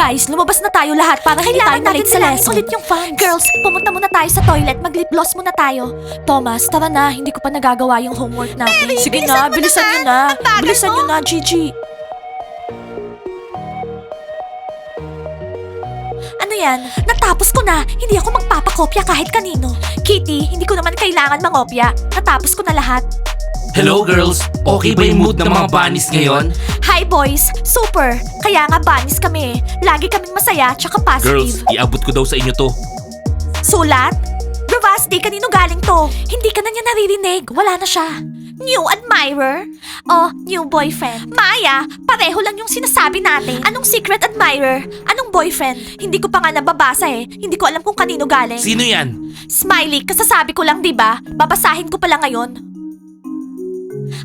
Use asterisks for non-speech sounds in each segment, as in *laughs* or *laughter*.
Guys, lumabas na tayo lahat para hindi tayo Kailangan natin sa bilangin lesson. ulit yung fans. Girls, pumunta muna tayo sa toilet. Mag-lip gloss muna tayo. Thomas, tara na. Hindi ko pa nagagawa yung homework natin. Mary, Sige bilisan na, mo bilisan naman. nyo na. Ang bagal Bilisan mo. nyo na, Gigi. Ano yan? Natapos ko na. Hindi ako magpapakopya kahit kanino. Kitty, hindi ko naman kailangan mangopya. Natapos ko na lahat. Hello girls! Okay ba yung mood ng mga bunnies ngayon? Hi boys! Super! Kaya nga banis kami. Lagi kaming masaya tsaka Girls, positive. iabot ko daw sa inyo to. Sulat? Bravasti, kanino galing to? Hindi ka na niya naririnig. Wala na siya. New admirer? O, new boyfriend? Maya, pareho lang yung sinasabi natin. Anong secret admirer? Anong boyfriend? Hindi ko pa nga nababasa eh. Hindi ko alam kung kanino galing. Sino yan? Smiley, kasasabi ko lang 'di ba? Babasahin ko pala ngayon.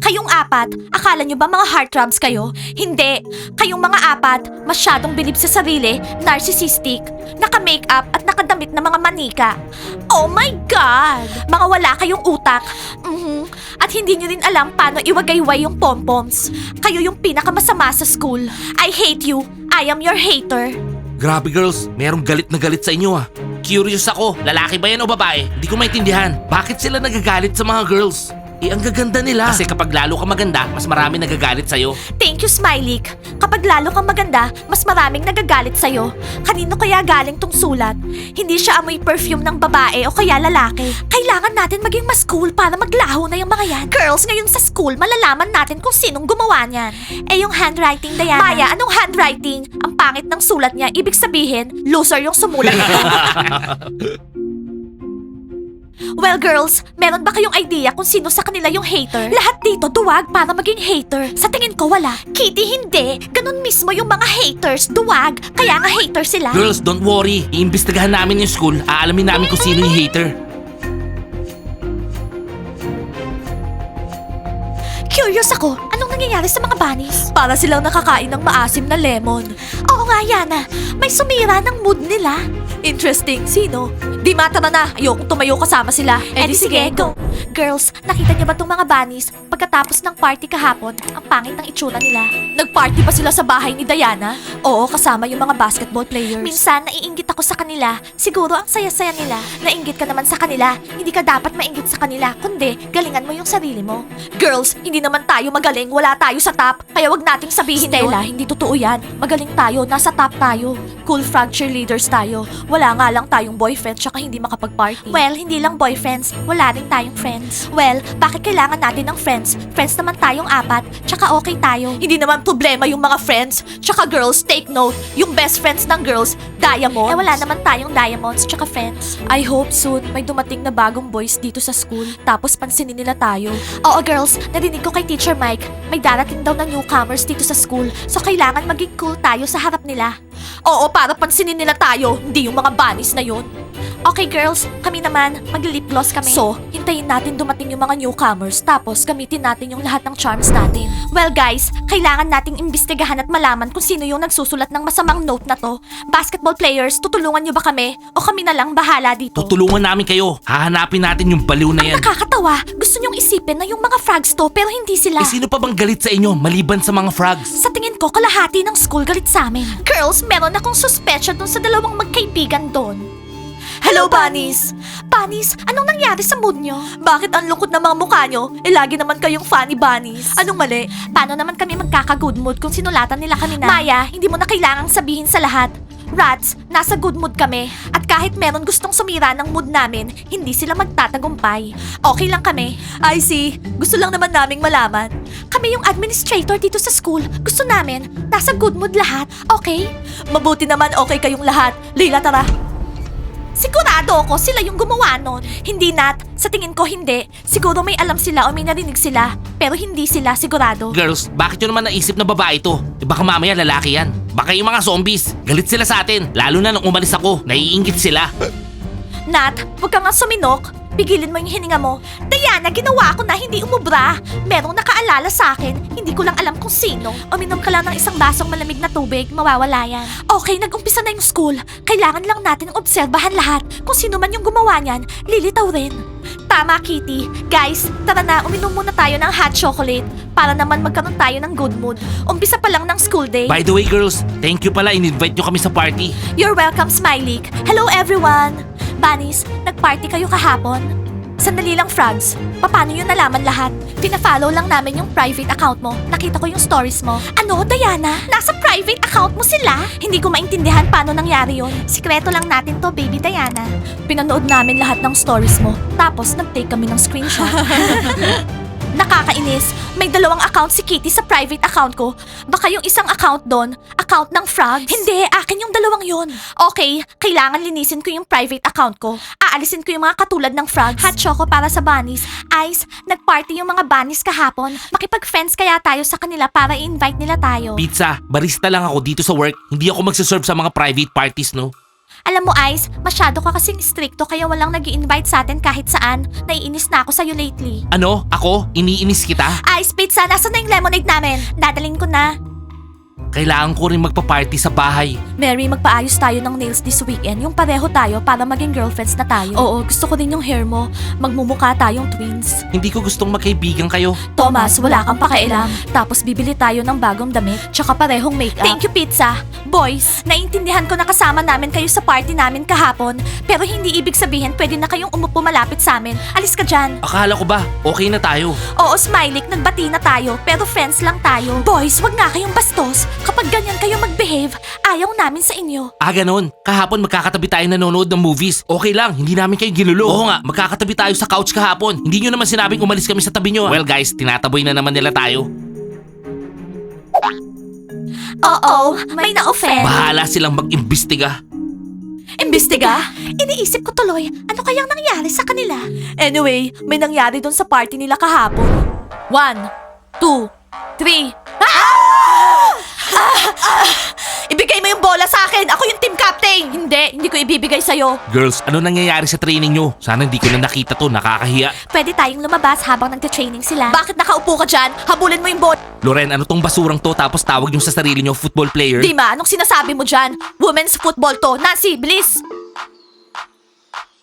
Kayong apat, akala nyo ba mga heartthrobs kayo? Hindi. Kayong mga apat, masyadong bilib sa sarili, narcissistic, naka-makeup at nakadamit na mga manika. Oh my God! Mga wala kayong utak. Mhm. At hindi nyo rin alam paano iwagayway yung pompoms. Kayo yung pinakamasama sa school. I hate you. I am your hater. Grabe girls, merong galit na galit sa inyo ah. Curious ako, lalaki ba yan o babae? Hindi ko maintindihan. Bakit sila nagagalit sa mga girls? Eh, ang gaganda nila. Kasi kapag lalo ka maganda, mas marami nagagalit sa'yo. Thank you, Smiley. Kapag lalo kang maganda, mas maraming nagagalit sa'yo. Kanino kaya galing tong sulat? Hindi siya amoy perfume ng babae o kaya lalaki. Kailangan natin maging mas cool para maglaho na yung mga yan. Girls, ngayon sa school, malalaman natin kung sinong gumawa niyan. Eh yung handwriting, Diana. Maya, anong handwriting? Ang pangit ng sulat niya, ibig sabihin, loser yung sumulat. *laughs* *laughs* Well, girls, meron ba kayong idea kung sino sa kanila yung hater? Lahat dito duwag para maging hater. Sa tingin ko, wala. Kitty, hindi. Ganun mismo yung mga haters, duwag. Kaya nga hater sila. Girls, don't worry. Iimbestigahan namin yung school. Aalamin namin kung sino yung hater. Curious ako, anong nangyayari sa mga bunnies? Para silang nakakain ng maasim na lemon. Oo nga, Yana. May sumira ng mood nila. Interesting. Sino? Di matama na. Ayokong tumayo kasama sila. Eh, di sige, go. Girls, nakita niyo ba tong mga bunnies? Pagkatapos ng party kahapon, ang pangit ng itsura nila. Nagparty ba sila sa bahay ni Diana? Oo, kasama yung mga basketball players. Minsan, naiinggit ako sa kanila. Siguro ang saya-saya nila. Nainggit ka naman sa kanila. Hindi ka dapat mainggit sa kanila, kundi galingan mo yung sarili mo. Girls, hindi naman tayo magaling. Wala tayo sa top. Kaya wag nating sabihin Stella, hindi totoo yan. Magaling tayo. Nasa top tayo. Cool frog cheerleaders tayo. Wala nga lang tayong boyfriend tsaka hindi makapag-party. Well, hindi lang boyfriends. Wala rin tayong friends. Well, bakit kailangan natin ng friends? Friends naman tayong apat. Tsaka okay tayo. Hindi naman problema yung mga friends. Tsaka girls, take note. Yung best friends ng girls, diamonds. Eh wala naman tayong diamonds tsaka friends. I hope soon may dumating na bagong boys dito sa school. Tapos pansinin nila tayo. Oo girls, narinig ko kay Teacher Mike. May darating daw na newcomers dito sa school. So kailangan maging cool tayo sa harap nila. Oo, para pansinin nila tayo, hindi yung mga bunnies na yun. Okay girls, kami naman, mag-lip gloss kami. So, hintayin natin dumating yung mga newcomers tapos gamitin natin yung lahat ng charms natin. Well guys, kailangan nating imbestigahan at malaman kung sino yung nagsusulat ng masamang note na to. Basketball players, tutulungan nyo ba kami? O kami na lang bahala dito? Tutulungan namin kayo. Hahanapin natin yung baliw na yan. Nakakatawa, gusto nyong isipin na yung mga frogs to pero hindi sila. Eh sino pa bang galit sa inyo maliban sa mga frogs? Sa tingin ko, kalahati ng school galit sa amin. Girls, meron akong suspetsya dun sa dalawang magkaibigan doon. Hello, Bunnies! Bunnies, anong nangyari sa mood nyo? Bakit ang lungkot ng mga mukha nyo? Eh, lagi naman kayong funny bunnies. Anong mali? Paano naman kami magkaka-good mood kung sinulatan nila kami na? Maya, hindi mo na kailangang sabihin sa lahat. Rats, nasa good mood kami. At kahit meron gustong sumira ng mood namin, hindi sila magtatagumpay. Okay lang kami. I see. Gusto lang naman naming malaman. Kami yung administrator dito sa school. Gusto namin, nasa good mood lahat. Okay? Mabuti naman okay kayong lahat. Leila, tara. Sigurado ako sila yung gumawa nun. Hindi Nat, sa tingin ko hindi. Siguro may alam sila o may narinig sila. Pero hindi sila sigurado. Girls, bakit yun naman naisip na babae to? Eh baka mamaya lalaki yan. Baka yung mga zombies. Galit sila sa atin. Lalo na nung umalis ako. Naiingit sila. Nat, huwag ka nga suminok. Pigilin mo yung hininga mo. Diana, ginawa ko na hindi umubra. Merong nakaalala sa akin, hindi ko lang alam kung sino. Uminom ka lang ng isang basong malamig na tubig, mawawala yan. Okay, nag-umpisa na yung school. Kailangan lang natin obserbahan lahat. Kung sino man yung gumawa niyan, lilitaw rin. Tama, Kitty. Guys, tara na, uminom muna tayo ng hot chocolate para naman magkaroon tayo ng good mood. Umpisa pa lang ng school day. By the way, girls, thank you pala. In-invite nyo kami sa party. You're welcome, Smiley. Hello, everyone! Bunnies, nag-party kayo kahapon? Sandali lang, Frogs. Paano yun nalaman lahat? Pina-follow lang namin yung private account mo. Nakita ko yung stories mo. Ano, Diana? Nasa private account mo sila? Hindi ko maintindihan paano nangyari yun. Sikreto lang natin to, baby Diana. Pinanood namin lahat ng stories mo. Tapos, nag-take kami ng screenshot. *laughs* Nakakainis. May dalawang account si Kitty sa private account ko. Baka yung isang account doon, account ng frogs. Hindi, akin yung dalawang yon. Okay, kailangan linisin ko yung private account ko. Aalisin ko yung mga katulad ng frogs. Hot choco para sa bunnies. Ice, nagparty yung mga bunnies kahapon. Makipag-friends kaya tayo sa kanila para i-invite nila tayo. Pizza, barista lang ako dito sa work. Hindi ako magsaserve sa mga private parties, no? Alam mo, Ice, masyado ka kasing stricto kaya walang nag invite sa atin kahit saan. Naiinis na ako sa'yo lately. Ano? Ako? Iniinis kita? Ice Pizza, nasa na yung lemonade namin? Dadalhin ko na. Kailangan ko rin magpa-party sa bahay. Mary, magpaayos tayo ng nails this weekend. Yung pareho tayo para maging girlfriends na tayo. Oo, gusto ko din yung hair mo. Magmumukha tayong twins. Hindi ko gustong magkaibigan kayo. Thomas, wala kang pakialam. Tapos bibili tayo ng bagong damit, tsaka parehong makeup. Thank you, pizza. Boys, naiintindihan ko na kasama namin kayo sa party namin kahapon. Pero hindi ibig sabihin pwede na kayong umupo malapit sa amin. Alis ka dyan. Akala ko ba, okay na tayo. Oo, Smiley, nagbati na tayo, pero friends lang tayo. Boys, wag nga kayong bastos. Kapag ganyan kayo mag-behave, ayaw namin sa inyo. Ah, ganun. Kahapon magkakatabi tayo nanonood ng movies. Okay lang, hindi namin kayo ginulo. Oo nga, magkakatabi tayo sa couch kahapon. Hindi nyo naman sinabing umalis kami sa tabi nyo. Well guys, tinataboy na naman nila tayo. Oo, may na-offend. Bahala silang mag-imbestiga. Imbestiga? Iniisip ko tuloy, ano kayang nangyari sa kanila? Anyway, may nangyari doon sa party nila kahapon. One, two, three. Ah! Ah! Ah! Ibigay mo yung bola sa akin! Ako yung team captain! Hindi, hindi ko ibibigay sa'yo. Girls, ano nangyayari sa training nyo? Sana hindi ko na nakita to, nakakahiya. Pwede tayong lumabas habang nagte-training sila. Bakit nakaupo ka dyan? Habulin mo yung bola. Loren, ano tong basurang to tapos tawag nyo sa sarili nyo football player? Dima, anong sinasabi mo dyan? Women's football to. Nancy, bilis!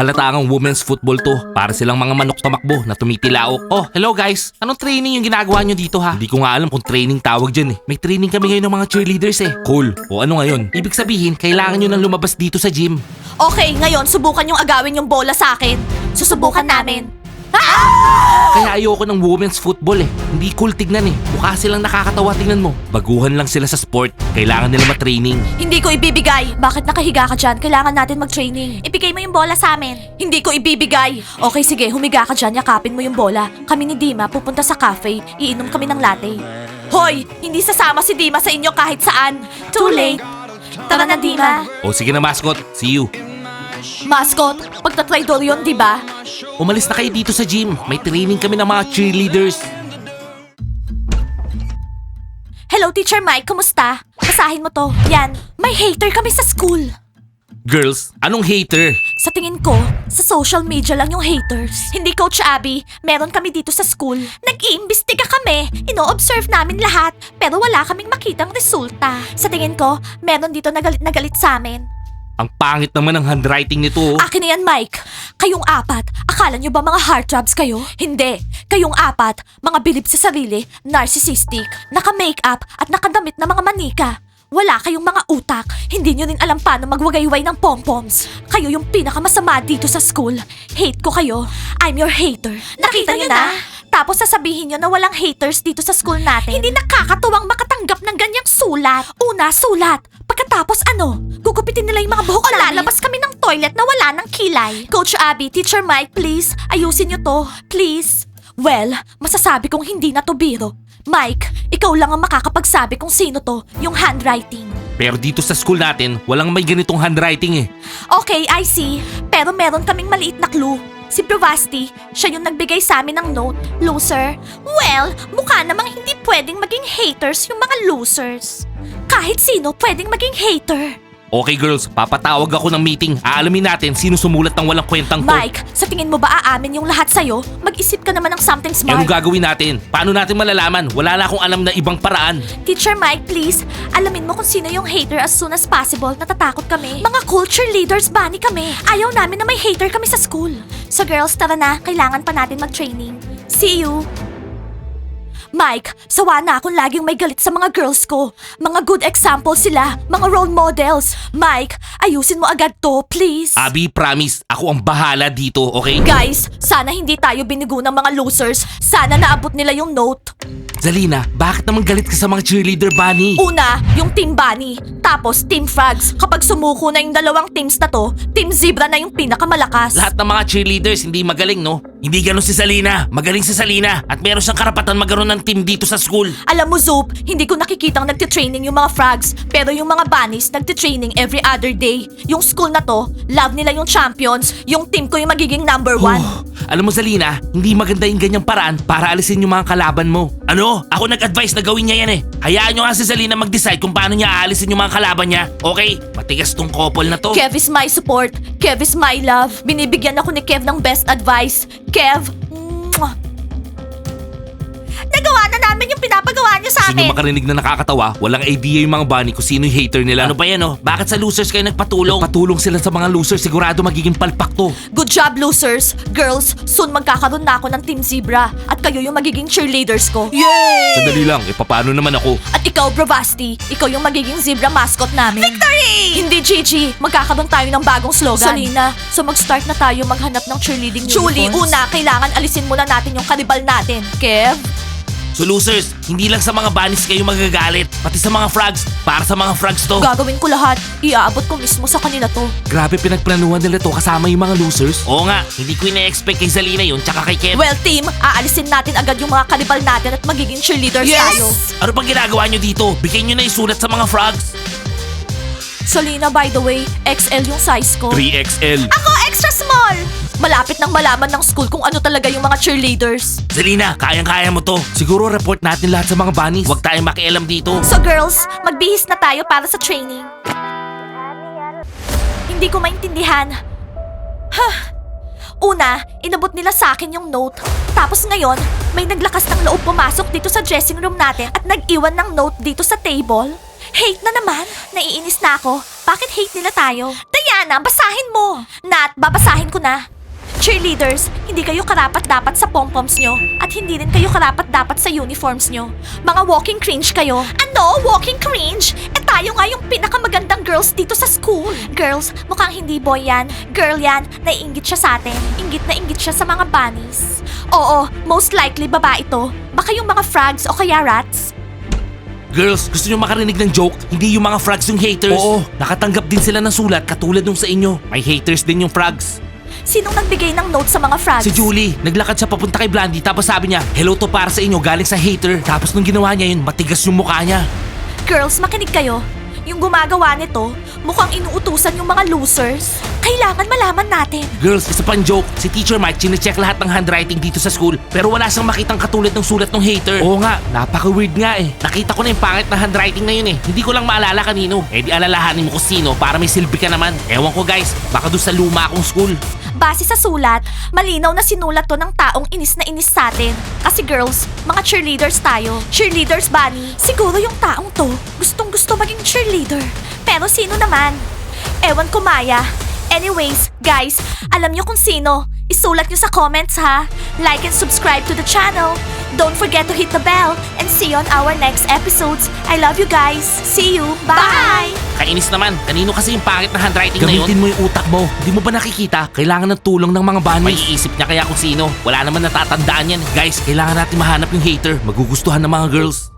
Halata ang women's football to. Para silang mga manok tumakbo na tumitilaok. Oh, hello guys. Anong training yung ginagawa nyo dito ha? Hindi ko nga alam kung training tawag dyan eh. May training kami ngayon ng mga cheerleaders eh. Cool. O ano ngayon? Ibig sabihin, kailangan nyo nang lumabas dito sa gym. Okay, ngayon subukan yung agawin yung bola sa akin. Susubukan namin. Kaya ayoko ng women's football eh. Hindi cool tignan eh. Mukha silang nakakatawa tingnan mo. Baguhan lang sila sa sport. Kailangan nila matraining. Hindi ko ibibigay. Bakit nakahiga ka dyan? Kailangan natin mag-training. Ibigay mo yung bola sa amin. Hindi ko ibibigay. Okay, sige. Humiga ka dyan. Yakapin mo yung bola. Kami ni Dima pupunta sa cafe. Iinom kami ng latte. Hoy! Hindi sasama si Dima sa inyo kahit saan. Too late. Tara na, Dima. O sige na mascot. See you. Mascot, pagtatraidor yun, di ba? Umalis na kayo dito sa gym. May training kami ng mga cheerleaders. Hello, Teacher Mike. Kumusta? Basahin mo to. Yan. May hater kami sa school. Girls, anong hater? Sa tingin ko, sa social media lang yung haters. Hindi Coach Abby, meron kami dito sa school. Nag-iimbestiga kami. Ino-observe namin lahat, pero wala kaming makitang resulta. Sa tingin ko, meron dito na galit na galit sa amin. Ang pangit naman ng handwriting nito. oh. Akin na yan, Mike. Kayong apat, akala nyo ba mga heartthrobs kayo? Hindi. Kayong apat, mga bilib sa sarili, narcissistic, naka-makeup at nakadamit na mga manika. Wala kayong mga utak. Hindi nyo rin alam paano magwagayway ng pompoms. Kayo yung pinakamasama dito sa school. Hate ko kayo. I'm your hater. Nakita, nyo na? Tapos sasabihin nyo na walang haters dito sa school natin. Hindi nakakatuwang makatanggap ng ganyang sulat. Una, sulat. Pagkatapos ano? Gugupitin nila yung mga buhok namin. lalabas kami ng toilet na wala ng kilay. Coach Abby, Teacher Mike, please, ayusin nyo to. Please. Well, masasabi kong hindi na to biro. Mike, ikaw lang ang makakapagsabi kung sino to, yung handwriting. Pero dito sa school natin, walang may ganitong handwriting eh. Okay, I see. Pero meron kaming maliit na clue. Si Provasti, siya yung nagbigay sa amin ng note. Loser? Well, mukha namang hindi pwedeng maging haters yung mga losers. Kahit sino pwedeng maging hater. Okay girls, papatawag ako ng meeting. Aalamin natin sino sumulat ng walang kwentang to. Mike, sa tingin mo ba aamin yung lahat sa'yo? Mag-isip ka naman ng something Eh, smart. Anong gagawin natin? Paano natin malalaman? Wala na akong alam na ibang paraan. Teacher Mike, please, alamin mo kung sino yung hater as soon as possible. Natatakot kami. Mga culture leaders, bunny kami. Ayaw namin na may hater kami sa school. So girls, tara na. Kailangan pa natin mag-training. See you! Mike, sawa na akong laging may galit sa mga girls ko. Mga good example sila, mga role models. Mike, ayusin mo agad to, please. Abby, promise, ako ang bahala dito, okay? Guys, sana hindi tayo binigo ng mga losers. Sana naabot nila yung note. Zalina, bakit naman galit ka sa mga cheerleader bunny? Una, yung Team Bunny. Tapos, Team Frogs. Kapag sumuko na yung dalawang teams na to, Team Zebra na yung pinakamalakas. Lahat ng mga cheerleaders hindi magaling, no? Hindi ganun si Salina. Magaling si Salina. At meron siyang karapatan magkaroon ng team dito sa school. Alam mo, Zoop, hindi ko nakikitang nagtitraining yung mga frogs. Pero yung mga bunnies, nagtitraining every other day. Yung school na to, love nila yung champions. Yung team ko yung magiging number one. Oh, alam mo Zalina, hindi maganda yung ganyang paraan para alisin yung mga kalaban mo. Ano? Ako nag-advise na gawin niya yan eh. Hayaan nyo nga si Zalina mag-decide kung paano niya aalisin yung mga kalaban niya. Okay? Matigas tong couple na to. Kev is my support. Kev is my love. Binibigyan ako ni Kev ng best advice. Kev. Nagawa na namin yung pinapagawa niyo sa amin. makarinig na nakakatawa? Walang idea yung mga bunny kung sino yung hater nila. Ano ba yan oh? Bakit sa losers kayo nagpatulong? Patulong sila sa mga losers, sigurado magiging palpak to. Good job, losers. Girls, soon magkakaroon na ako ng Team Zebra. At kayo yung magiging cheerleaders ko. Yay! Sandali lang, eh paano naman ako? At ikaw, Bravasti, ikaw yung magiging zebra mascot namin. Victory! Hindi, Gigi. Magkakaroon tayo ng bagong slogan. Salina, so mag-start na tayo maghanap ng cheerleading Julie, una, kailangan alisin muna natin yung kanibal natin. Kev? So losers, hindi lang sa mga bunnies kayo magagalit, pati sa mga frogs. Para sa mga frogs to. Gagawin ko lahat. Iaabot ko mismo sa kanila to. Grabe pinagplanuhan nila to kasama yung mga losers. Oo nga, hindi ko ina-expect kay Zalina yun tsaka kay Kev. Well, team, aalisin natin agad yung mga kanibal natin at magiging cheerleaders tayo. Ano pang ginagawa nyo dito? Bigyan nyo na yung sulat sa mga frogs. Salina, by the way, XL yung size ko. 3XL. Ako, extra small! Malapit nang malaman ng school kung ano talaga yung mga cheerleaders. Zalina, kayang-kaya mo to. Siguro report natin lahat sa mga bunnies. Huwag tayong makialam dito. So girls, magbihis na tayo para sa training. Hindi ko maintindihan. Huh. Una, inabot nila sa akin yung note. Tapos ngayon, may naglakas ng loob pumasok dito sa dressing room natin at nag-iwan ng note dito sa table. Hate na naman. Naiinis na ako. Bakit hate nila tayo? Diana, basahin mo! Nat, babasahin ko na. Cheerleaders, hindi kayo karapat-dapat sa pom-poms nyo at hindi rin kayo karapat-dapat sa uniforms nyo. Mga walking cringe kayo. Ano? Walking cringe? Eh tayo nga yung pinakamagandang girls dito sa school. Girls, mukhang hindi boy yan. Girl yan, naiingit siya sa atin. Ingit na ingit siya sa mga bunnies. Oo, most likely babae ito. Baka yung mga frogs o kaya rats. Girls, gusto nyo makarinig ng joke? Hindi yung mga frogs yung haters. Oo, nakatanggap din sila ng sulat katulad nung sa inyo. May haters din yung frogs. Sinong nagbigay ng note sa mga frogs? Si Julie, naglakad siya papunta kay Blandy tapos sabi niya, Hello to para sa inyo galing sa hater. Tapos nung ginawa niya yun, matigas yung mukha niya. Girls, makinig kayo. Yung gumagawa nito, mukhang inuutusan yung mga losers. Kailangan malaman natin. Girls, isa pang joke. Si Teacher Mike chinecheck lahat ng handwriting dito sa school pero wala siyang makitang katulad ng sulat ng hater. Oo nga, napaka-weird nga eh. Nakita ko na yung pangit na handwriting na yun eh. Hindi ko lang maalala kanino. Eh di alalahanin mo kung sino para may silbi ka naman. Ewan ko guys, baka doon sa luma akong school. Base sa sulat, malinaw na sinulat to ng taong inis na inis sa atin. Kasi girls, mga cheerleaders tayo. Cheerleaders, Bunny. Siguro yung taong to, gustong gusto maging cheerleader. Pero sino naman? Ewan ko, Maya. Anyways, guys, alam nyo kung sino. Isulat nyo sa comments ha. Like and subscribe to the channel. Don't forget to hit the bell and see you on our next episodes. I love you guys. See you. Bye! Kainis naman, kanino kasi yung pangit na handwriting na yun? Gamitin mo yung utak mo. Hindi mo ba nakikita? Kailangan ng tulong ng mga bunnies. May iisip niya kaya kung sino. Wala naman natatandaan yan. Guys, kailangan natin mahanap yung hater. Magugustuhan ng mga girls.